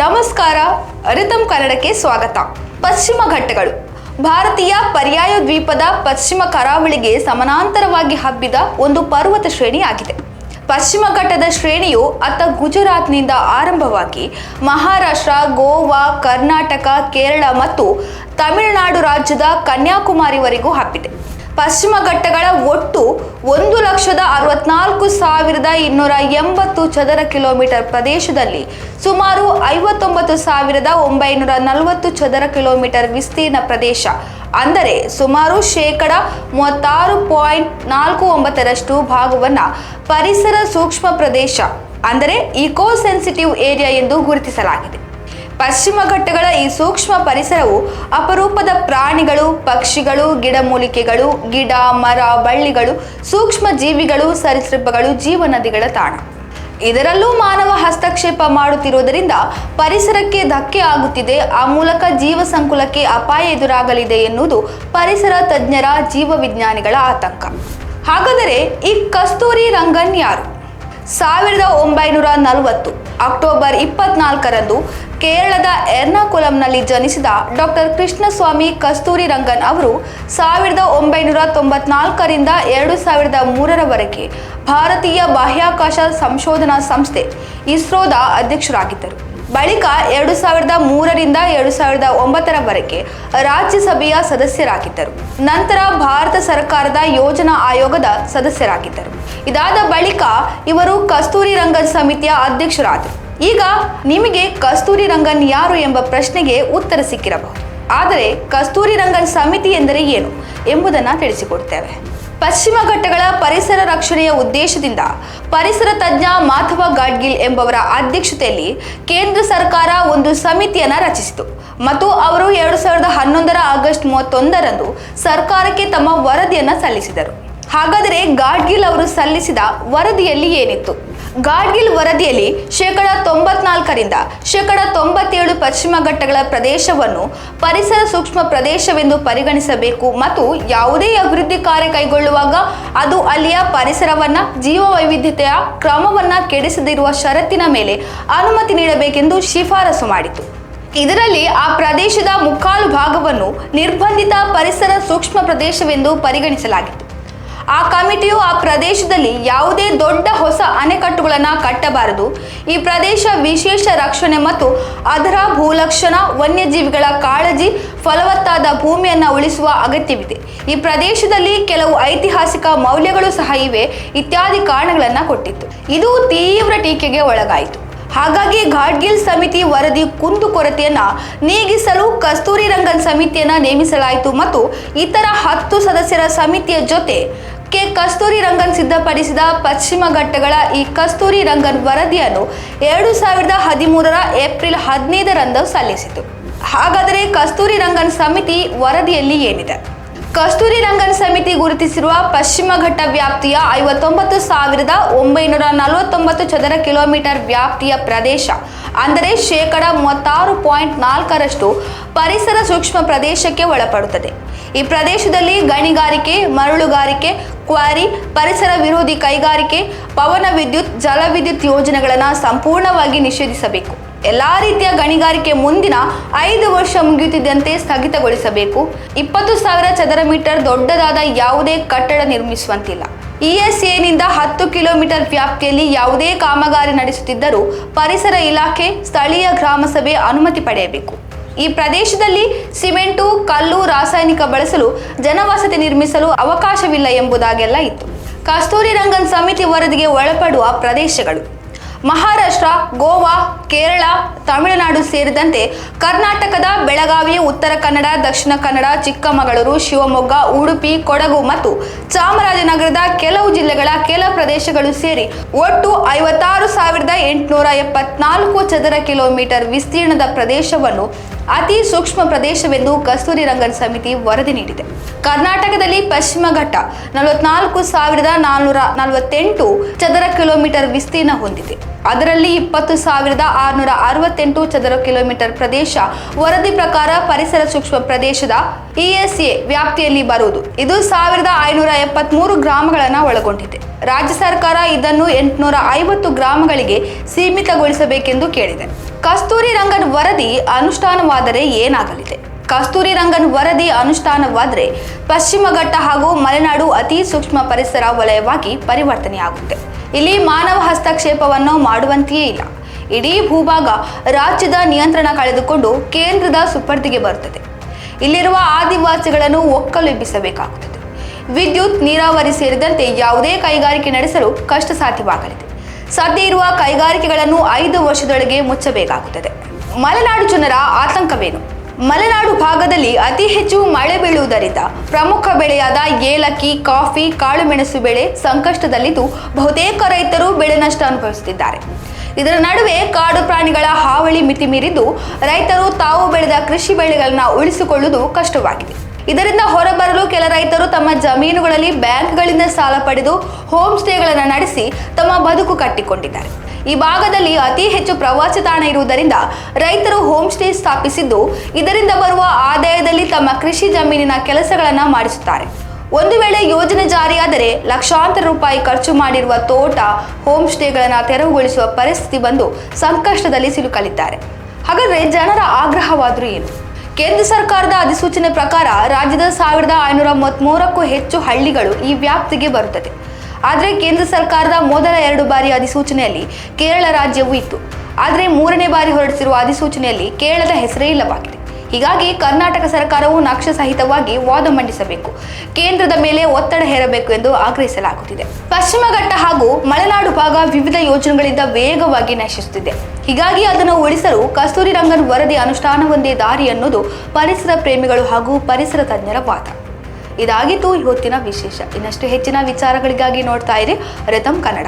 ನಮಸ್ಕಾರ. ರಿತಮ್ ಕನ್ನಡಕ್ಕೆ ಸ್ವಾಗತ. ಪಶ್ಚಿಮ ಘಟ್ಟಗಳು. ಭಾರತೀಯ ಪರ್ಯಾಯ ದ್ವೀಪದ ಪಶ್ಚಿಮ ಕರಾವಳಿಗೆ ಸಮಾನಾಂತರವಾಗಿ ಹಬ್ಬಿದ ಒಂದು ಪರ್ವತ ಶ್ರೇಣಿಯಾಗಿದೆ. ಪಶ್ಚಿಮ ಘಟ್ಟದ ಶ್ರೇಣಿಯು ಅತ್ತ ಗುಜರಾತ್ನಿಂದ ಆರಂಭವಾಗಿ ಮಹಾರಾಷ್ಟ್ರ, ಗೋವಾ, ಕರ್ನಾಟಕ, ಕೇರಳ ಮತ್ತು ತಮಿಳುನಾಡು ರಾಜ್ಯದ ಕನ್ಯಾಕುಮಾರಿವರೆಗೂ ಹಬ್ಬಿದೆ. ಪಶ್ಚಿಮ ಘಟ್ಟಗಳ ಒಟ್ಟು ಒಂದು ಲಕ್ಷದ ಅರವತ್ನಾಲ್ಕು ಸಾವಿರದ ಇನ್ನೂರ ಎಂಬತ್ತು ಚದರ ಕಿಲೋಮೀಟರ್ ಪ್ರದೇಶದಲ್ಲಿ ಸುಮಾರು ಐವತ್ತೊಂಬತ್ತು ಸಾವಿರದ ಒಂಬೈನೂರ ನಲವತ್ತು ಚದರ ಕಿಲೋಮೀಟರ್ ವಿಸ್ತೀರ್ಣ ಪ್ರದೇಶ. ಅಂದರೆ ಸುಮಾರು ಶೇಕಡ ಮೂವತ್ತಾರು ಪಾಯಿಂಟ್ ನಾಲ್ಕು ಒಂಬತ್ತರಷ್ಟು ಭಾಗವನ್ನು ಪರಿಸರ ಸೂಕ್ಷ್ಮ ಪ್ರದೇಶ. ಅಂದರೆ ಇಕೋ ಸೆನ್ಸಿಟಿವ್ ಏರಿಯಾ ಎಂದು ಗುರುತಿಸಲಾಗಿದೆ. ಪಶ್ಚಿಮ ಘಟ್ಟಗಳ ಈ ಸೂಕ್ಷ್ಮ ಪರಿಸರವು ಅಪರೂಪದ ಪ್ರಾಣಿಗಳು, ಪಕ್ಷಿಗಳು, ಗಿಡಮೂಲಿಕೆಗಳು, ಗಿಡ, ಮರ, ಬಳ್ಳಿಗಳು, ಸೂಕ್ಷ್ಮ ಜೀವಿಗಳು, ಸರೀಸೃಪಗಳು ಜೀವನದಿಗಳ ತಾಣ. ಇದರಲ್ಲೂ ಮಾನವ ಹಸ್ತಕ್ಷೇಪ ಮಾಡುತ್ತಿರುವುದರಿಂದ ಪರಿಸರಕ್ಕೆ ಧಕ್ಕೆ ಆಗುತ್ತಿದೆ. ಆ ಮೂಲಕ ಜೀವ ಸಂಕುಲಕ್ಕೆ ಅಪಾಯ ಎದುರಾಗಲಿದೆ ಎನ್ನುವುದು ಪರಿಸರ ತಜ್ಞರ ಜೀವವಿಜ್ಞಾನಿಗಳ ಆತಂಕ. ಹಾಗಾದರೆ ಈ ಕಸ್ತೂರಿ ರಂಗನ್ ಯಾರು? ಸಾವಿರದ ಒಂಬೈನೂರ ನಲವತ್ತು, ಅಕ್ಟೋಬರ್ ಇಪ್ಪತ್ನಾಲ್ಕರಂದು ಕೇರಳದ ಎರ್ನಾಕುಲಂನಲ್ಲಿ ಜನಿಸಿದ ಡಾಕ್ಟರ್ ಕೃಷ್ಣಸ್ವಾಮಿ ಕಸ್ತೂರಿ ರಂಗನ್ ಅವರು ಸಾವಿರದ ಒಂಬೈನೂರ ತೊಂಬತ್ನಾಲ್ಕರಿಂದ ಎರಡು ಸಾವಿರದ ಮೂರರವರೆಗೆ ಭಾರತೀಯ ಬಾಹ್ಯಾಕಾಶ ಸಂಶೋಧನಾ ಸಂಸ್ಥೆ ಇಸ್ರೋದ ಅಧ್ಯಕ್ಷರಾಗಿದ್ದರು. ಬಳಿಕ ಎರಡು ಸಾವಿರದ ಮೂರರಿಂದ ಎರಡು ಸಾವಿರದ ಒಂಬತ್ತರವರೆಗೆ ರಾಜ್ಯಸಭೆಯ ಸದಸ್ಯರಾಗಿದ್ದರು. ನಂತರ ಭಾರತ ಸರ್ಕಾರದ ಯೋಜನಾ ಆಯೋಗದ ಸದಸ್ಯರಾಗಿದ್ದರು. ಇದಾದ ಬಳಿಕ ಇವರು ಕಸ್ತೂರಿ ರಂಗನ್ ಸಮಿತಿಯ ಅಧ್ಯಕ್ಷರಾದರು. ಈಗ ನಿಮಗೆ ಕಸ್ತೂರಿ ರಂಗನ್ ಯಾರು ಎಂಬ ಪ್ರಶ್ನೆಗೆ ಉತ್ತರ ಸಿಕ್ಕಿರಬಹುದು. ಆದರೆ ಕಸ್ತೂರಿ ರಂಗನ್ ಸಮಿತಿ ಎಂದರೆ ಏನು ಎಂಬುದನ್ನು ತಿಳಿಸಿಕೊಡ್ತೇವೆ. ಪಶ್ಚಿಮ ಘಟ್ಟಗಳ ಪರಿಸರ ರಕ್ಷಣೆಯ ಉದ್ದೇಶದಿಂದ ಪರಿಸರ ತಜ್ಞ ಮಾಧವ ಗಾಡ್ಗಿಲ್ ಎಂಬವರ ಅಧ್ಯಕ್ಷತೆಯಲ್ಲಿ ಕೇಂದ್ರ ಸರ್ಕಾರ ಒಂದು ಸಮಿತಿಯನ್ನು ರಚಿಸಿತು. ಮತ್ತು ಅವರು ಎರಡು ಸಾವಿರದ ಹನ್ನೊಂದರ ಆಗಸ್ಟ್ ಮೂವತ್ತೊಂದರಂದು ಸರ್ಕಾರಕ್ಕೆ ತಮ್ಮ ವರದಿಯನ್ನು ಸಲ್ಲಿಸಿದರು. ಹಾಗಾದರೆ ಗಾಡ್ಗಿಲ್ ಅವರು ಸಲ್ಲಿಸಿದ ವರದಿಯಲ್ಲಿ ಏನಿತ್ತು? ಗಾಡ್ಗಿಲ್ ವರದಿಯಲ್ಲಿ ಶೇಕಡ ತೊಂಬತ್ನಾಲ್ಕರಿಂದ ಶೇಕಡ ತೊಂಬತ್ತೇಳು ಪಶ್ಚಿಮ ಘಟ್ಟಗಳ ಪ್ರದೇಶವನ್ನು ಪರಿಸರ ಸೂಕ್ಷ್ಮ ಪ್ರದೇಶವೆಂದು ಪರಿಗಣಿಸಬೇಕು ಮತ್ತು ಯಾವುದೇ ಅಭಿವೃದ್ಧಿ ಕಾರ್ಯ ಕೈಗೊಳ್ಳುವಾಗ ಅದು ಅಲ್ಲಿಯ ಪರಿಸರವನ್ನ ಜೀವ ವೈವಿಧ್ಯತೆಯ ಕ್ರಮವನ್ನ ಕೆಡಿಸದಿರುವ ಷರತ್ತಿನ ಮೇಲೆ ಅನುಮತಿ ನೀಡಬೇಕೆಂದು ಶಿಫಾರಸು ಮಾಡಿತು. ಇದರಲ್ಲಿ ಆ ಪ್ರದೇಶದ ಮುಕ್ಕಾಲು ಭಾಗವನ್ನು ನಿರ್ಬಂಧಿತ ಪರಿಸರ ಸೂಕ್ಷ್ಮ ಪ್ರದೇಶವೆಂದು ಪರಿಗಣಿಸಲಾಗಿತ್ತು. ಆ ಕಮಿಟಿಯು ಆ ಪ್ರದೇಶದಲ್ಲಿ ಯಾವುದೇ ದೊಡ್ಡ ಹೊಸ ಅಣೆಕಟ್ಟುಗಳನ್ನು ಕಟ್ಟಬಾರದು. ಈ ಪ್ರದೇಶ ವಿಶೇಷ ರಕ್ಷಣೆ ಮತ್ತು ಅದರ ಭೂಲಕ್ಷಣ, ವನ್ಯಜೀವಿಗಳ ಕಾಳಜಿ, ಫಲವತ್ತಾದ ಭೂಮಿಯನ್ನು ಉಳಿಸುವ ಅಗತ್ಯವಿದೆ. ಈ ಪ್ರದೇಶದಲ್ಲಿ ಕೆಲವು ಐತಿಹಾಸಿಕ ಮೌಲ್ಯಗಳು ಸಹ ಇವೆ. ಇತ್ಯಾದಿ ಕಾರಣಗಳನ್ನು ಕೊಟ್ಟಿತ್ತು. ಇದು ತೀವ್ರ ಟೀಕೆಗೆ ಒಳಗಾಯಿತು. ಹಾಗಾಗಿ ಘಾಟ್ಗಿಲ್ ಸಮಿತಿ ವರದಿ ಕುಂದುಕೊರತೆಯನ್ನ ನೀಗಿಸಲು ಕಸ್ತೂರಿ ರಂಗನ್ ಸಮಿತಿಯನ್ನ ನೇಮಿಸಲಾಯಿತು ಮತ್ತು ಇತರ ಹತ್ತು ಸದಸ್ಯರ ಸಮಿತಿಯ ಜೊತೆ ಕೆ ಕಸ್ತೂರಿ ರಂಗನ್ ಸಿದ್ಧಪಡಿಸಿದ ಪಶ್ಚಿಮ ಘಟ್ಟಗಳ ಈ ಕಸ್ತೂರಿ ರಂಗನ್ ವರದಿಯನ್ನು ಎರಡು ಸಾವಿರದ ಹದಿಮೂರರ ಏಪ್ರಿಲ್ ಹದಿನೈದರಂದು ಸಲ್ಲಿಸಿತು. ಹಾಗಾದರೆ ಕಸ್ತೂರಿ ರಂಗನ್ ಸಮಿತಿ ವರದಿಯಲ್ಲಿ ಏನಿದೆ? ಕಸ್ತೂರಿ ರಂಗನ್ ಸಮಿತಿ ಗುರುತಿಸಿರುವ ಪಶ್ಚಿಮ ಘಟ್ಟ ವ್ಯಾಪ್ತಿಯ ಐವತ್ತೊಂಬತ್ತು ಸಾವಿರದ ಒಂಬೈನೂರ ನಲವತ್ತೊಂಬತ್ತು ಚದರ ಕಿಲೋಮೀಟರ್ ವ್ಯಾಪ್ತಿಯ ಪ್ರದೇಶ. ಅಂದರೆ ಶೇಕಡ ಮೂವತ್ತಾರು ಪಾಯಿಂಟ್ ನಾಲ್ಕರಷ್ಟು ಪರಿಸರ ಸೂಕ್ಷ್ಮ ಪ್ರದೇಶಕ್ಕೆ ಒಳಪಡುತ್ತದೆ. ಈ ಪ್ರದೇಶದಲ್ಲಿ ಗಣಿಗಾರಿಕೆ, ಮರಳುಗಾರಿಕೆ, ಕ್ವಾರಿ, ಪರಿಸರ ವಿರೋಧಿ ಕೈಗಾರಿಕೆ, ಪವನ ವಿದ್ಯುತ್, ಜಲವಿದ್ಯುತ್ ಯೋಜನೆಗಳನ್ನು ಸಂಪೂರ್ಣವಾಗಿ ನಿಷೇಧಿಸಬೇಕು. ಎಲ್ಲಾ ರೀತಿಯ ಗಣಿಗಾರಿಕೆ ಮುಂದಿನ ಐದು ವರ್ಷ ಮುಗಿಯುತ್ತಿದ್ದಂತೆ ಸ್ಥಗಿತಗೊಳಿಸಬೇಕು. ಇಪ್ಪತ್ತು ಸಾವಿರ ಚದರ ಮೀಟರ್ ದೊಡ್ಡದಾದ ಯಾವುದೇ ಕಟ್ಟಡ ನಿರ್ಮಿಸುವಂತಿಲ್ಲ. ಇಎಸ್ಎನಿಂದ ಹತ್ತು ಕಿಲೋಮೀಟರ್ ವ್ಯಾಪ್ತಿಯಲ್ಲಿ ಯಾವುದೇ ಕಾಮಗಾರಿ ನಡೆಸುತ್ತಿದ್ದರೂ ಪರಿಸರ ಇಲಾಖೆ ಸ್ಥಳೀಯ ಗ್ರಾಮಸಭೆ ಅನುಮತಿ ಪಡೆಯಬೇಕು. ಈ ಪ್ರದೇಶದಲ್ಲಿ ಸಿಮೆಂಟು, ಕಲ್ಲು ರಾಸಾಯನಿಕ ಬಳಸಲು ಜನವಸತಿ ನಿರ್ಮಿಸಲು ಅವಕಾಶವಿಲ್ಲ ಎಂಬುದಾಗೆಲ್ಲ ಇತ್ತು. ಕಸ್ತೂರಿ ರಂಗನ್ ಸಮಿತಿ ವರದಿಗೆ ಒಳಪಡುವ ಪ್ರದೇಶಗಳು. ಮಹಾರಾಷ್ಟ್ರ, ಗೋವಾ, ಕೇರಳ, ತಮಿಳುನಾಡು ಸೇರಿದಂತೆ ಕರ್ನಾಟಕದ ಬೆಳಗಾವಿ ಉತ್ತರ ಕನ್ನಡ, ದಕ್ಷಿಣ ಕನ್ನಡ, ಚಿಕ್ಕಮಗಳೂರು, ಶಿವಮೊಗ್ಗ, ಉಡುಪಿ, ಕೊಡಗು ಮತ್ತು ಚಾಮರಾಜನಗರದ ಕೆಲವು ಜಿಲ್ಲೆಗಳ ಕೆಲ ಪ್ರದೇಶಗಳು ಸೇರಿ ಒಟ್ಟು ಐವತ್ತಾರು ಸಾವಿರದ ಎಂಟುನೂರ ಎಪ್ಪತ್ನಾಲ್ಕು ಚದರ ಕಿಲೋಮೀಟರ್ ವಿಸ್ತೀರ್ಣದ ಪ್ರದೇಶವನ್ನು ಅತಿ ಸೂಕ್ಷ್ಮ ಪ್ರದೇಶವೆಂದು ಕಸ್ತೂರಿ ರಂಗನ್ ಸಮಿತಿ ವರದಿ ನೀಡಿದೆ. ಕರ್ನಾಟಕದಲ್ಲಿ ಪಶ್ಚಿಮ ಘಟ್ಟ ನಲವತ್ನಾಲ್ಕು ಸಾವಿರದ ನಾನ್ನೂರ ನಲವತ್ತೆಂಟು ಚದರ ಕಿಲೋಮೀಟರ್ ವಿಸ್ತೀರ್ಣ ಹೊಂದಿದೆ. ಅದರಲ್ಲಿ ಇಪ್ಪತ್ತು ಸಾವಿರದ ಆರುನೂರ ಅರವತ್ತೆಂಟು ಚದರ ಕಿಲೋಮೀಟರ್ ಪ್ರದೇಶ ವರದಿ ಪ್ರಕಾರ ಪರಿಸರ ಸೂಕ್ಷ್ಮ ಪ್ರದೇಶದ ಇಎಸ್ಎ ವ್ಯಾಪ್ತಿಯಲ್ಲಿ ಬರುವುದು. ಇದು ಸಾವಿರದ ಐನೂರ ಎಪ್ಪತ್ಮೂರು ಗ್ರಾಮಗಳನ್ನು ಒಳಗೊಂಡಿದೆ. ರಾಜ್ಯ ಸರ್ಕಾರ ಇದನ್ನು ಎಂಟುನೂರ ಐವತ್ತು ಗ್ರಾಮಗಳಿಗೆ ಸೀಮಿತಗೊಳಿಸಬೇಕೆಂದು ಕೇಳಿದೆ. ಕಸ್ತೂರಿ ರಂಗನ್ ವರದಿ ಅನುಷ್ಠಾನವಾದರೆ ಏನಾಗಲಿದೆ? ಕಸ್ತೂರಿ ರಂಗನ್ ವರದಿ ಅನುಷ್ಠಾನವಾದರೆ ಪಶ್ಚಿಮ ಘಟ್ಟ ಹಾಗೂ ಮಲೆನಾಡು ಅತಿ ಸೂಕ್ಷ್ಮ ಪರಿಸರ ವಲಯವಾಗಿ ಪರಿವರ್ತನೆಯಾಗುತ್ತೆ. ಇಲ್ಲಿ ಮಾನವ ಹಸ್ತಕ್ಷೇಪವನ್ನು ಮಾಡುವಂತೆಯೇ ಇಲ್ಲ. ಇಡೀ ಭೂಭಾಗ ರಾಜ್ಯದ ನಿಯಂತ್ರಣ ಕಳೆದುಕೊಂಡು ಕೇಂದ್ರದ ಸುಪರ್ದಿಗೆ ಬರುತ್ತದೆ. ಇಲ್ಲಿರುವ ಆದಿವಾಸಿಗಳನ್ನು ಒಕ್ಕಲೆಬ್ಬಿಸಬೇಕಾಗುತ್ತದೆ. ವಿದ್ಯುತ್, ನೀರಾವರಿ ಸೇರಿದಂತೆ ಯಾವುದೇ ಕೈಗಾರಿಕೆ ನಡೆಸಲು ಕಷ್ಟ ಸಾಧ್ಯವಾಗಲಿದೆ ಸದ್ಯ ಇರುವ ಕೈಗಾರಿಕೆಗಳನ್ನು ಐದು ವರ್ಷದೊಳಗೆ ಮುಚ್ಚಬೇಕಾಗುತ್ತದೆ. ಮಲೆನಾಡು ಜನರ ಆತಂಕವೇನು? ಮಲೆನಾಡು ಭಾಗದಲ್ಲಿ ಅತಿ ಹೆಚ್ಚು ಮಳೆ ಬೀಳುವುದರಿಂದ ಪ್ರಮುಖ ಬೆಳೆಯಾದ ಏಲಕ್ಕಿ, ಕಾಫಿ, ಕಾಳುಮೆಣಸು ಬೆಳೆ ಸಂಕಷ್ಟದಲ್ಲಿದ್ದು ಬಹುತೇಕ ರೈತರು ಬೆಳೆ ನಷ್ಟ ಅನುಭವಿಸುತ್ತಿದ್ದಾರೆ. ಇದರ ನಡುವೆ ಕಾಡು ಪ್ರಾಣಿಗಳ ಹಾವಳಿ ಮಿತಿ ಮೀರಿದ್ದು ರೈತರು ತಾವು ಬೆಳೆದ ಕೃಷಿ ಬೆಳೆಗಳನ್ನು ಉಳಿಸಿಕೊಳ್ಳುವುದು ಕಷ್ಟವಾಗಿದೆ. ಇದರಿಂದ ಹೊರಬರಲು ಕೆಲ ರೈತರು ತಮ್ಮ ಜಮೀನುಗಳಲ್ಲಿ ಬ್ಯಾಂಕ್ಗಳಿಂದ ಸಾಲ ಪಡೆದು ಹೋಮ್ ಸ್ಟೇಗಳನ್ನು ನಡೆಸಿ ತಮ್ಮ ಬದುಕು ಕಟ್ಟಿಕೊಂಡಿದ್ದಾರೆ. ಈ ಭಾಗದಲ್ಲಿ ಅತಿ ಹೆಚ್ಚು ಪ್ರವಾಸಿ ತಾಣ ಇರುವುದರಿಂದ ರೈತರು ಹೋಮ್ ಸ್ಟೇ ಸ್ಥಾಪಿಸಿದ್ದು, ಇದರಿಂದ ಬರುವ ಆದಾಯದಲ್ಲಿ ತಮ್ಮ ಕೃಷಿ ಜಮೀನಿನ ಕೆಲಸಗಳನ್ನು ಮಾಡಿಸುತ್ತಾರೆ. ಒಂದು ವೇಳೆ ಯೋಜನೆ ಜಾರಿಯಾದರೆ ಲಕ್ಷಾಂತರ ರೂಪಾಯಿ ಖರ್ಚು ಮಾಡಿರುವ ತೋಟ ಹೋಮ್ ಸ್ಟೇಗಳನ್ನು ತೆರವುಗೊಳಿಸುವ ಪರಿಸ್ಥಿತಿ ಬಂದು ಸಂಕಷ್ಟದಲ್ಲಿ ಸಿಲುಕಲಿದ್ದಾರೆ. ಹಾಗಾದರೆ ಜನರ ಆಗ್ರಹವಾದರೂ ಏನು? ಕೇಂದ್ರ ಸರ್ಕಾರದ ಅಧಿಸೂಚನೆ ಪ್ರಕಾರ ರಾಜ್ಯದ ಸಾವಿರದ ಐನೂರ ಮೂವತ್ತ್ಮೂರಕ್ಕೂ ಹೆಚ್ಚು ಹಳ್ಳಿಗಳು ಈ ವ್ಯಾಪ್ತಿಗೆ ಬರುತ್ತದೆ ಆದರೆ ಕೇಂದ್ರ ಸರ್ಕಾರದ ಮೊದಲ ಎರಡು ಬಾರಿ ಅಧಿಸೂಚನೆಯಲ್ಲಿ ಕೇರಳ ರಾಜ್ಯವೂ ಇತ್ತು. ಆದರೆ ಮೂರನೇ ಬಾರಿ ಹೊರಡಿಸಿರುವ ಅಧಿಸೂಚನೆಯಲ್ಲಿ ಕೇರಳದ ಹೆಸರೇ ಇಲ್ಲವಾಗಿದೆ. ಹೀಗಾಗಿ ಕರ್ನಾಟಕ ಸರ್ಕಾರವು ನಕ್ಷೆ ಸಹಿತವಾಗಿ ವಾದ ಮಂಡಿಸಬೇಕು. ಕೇಂದ್ರದ ಮೇಲೆ ಒತ್ತಡ ಹೇರಬೇಕು ಎಂದು ಆಗ್ರಹಿಸಲಾಗುತ್ತಿದೆ. ಪಶ್ಚಿಮ ಘಟ್ಟ ಹಾಗೂ ಮಲೆನಾಡು ಭಾಗ ವಿವಿಧ ಯೋಜನೆಗಳಿಂದ ವೇಗವಾಗಿ ನಶಿಸುತ್ತಿದೆ. ಹೀಗಾಗಿ ಅದನ್ನು ಉಳಿಸಲು ಕಸ್ತೂರಿ ರಂಗನ್ ವರದಿ ಅನುಷ್ಠಾನವೊಂದೇ ದಾರಿ ಅನ್ನೋದು ಪರಿಸರ ಪ್ರೇಮಿಗಳು ಹಾಗೂ ಪರಿಸರ ತಜ್ಞರ ವಾದ. ಇದಾಗಿತ್ತು ಇವತ್ತಿನ ವಿಶೇಷ. ಇನ್ನಷ್ಟು ಹೆಚ್ಚಿನ ವಿಚಾರಗಳಿಗಾಗಿ ನೋಡ್ತಾ ಇರಿ ರಥಮ್ ಕನ್ನಡ.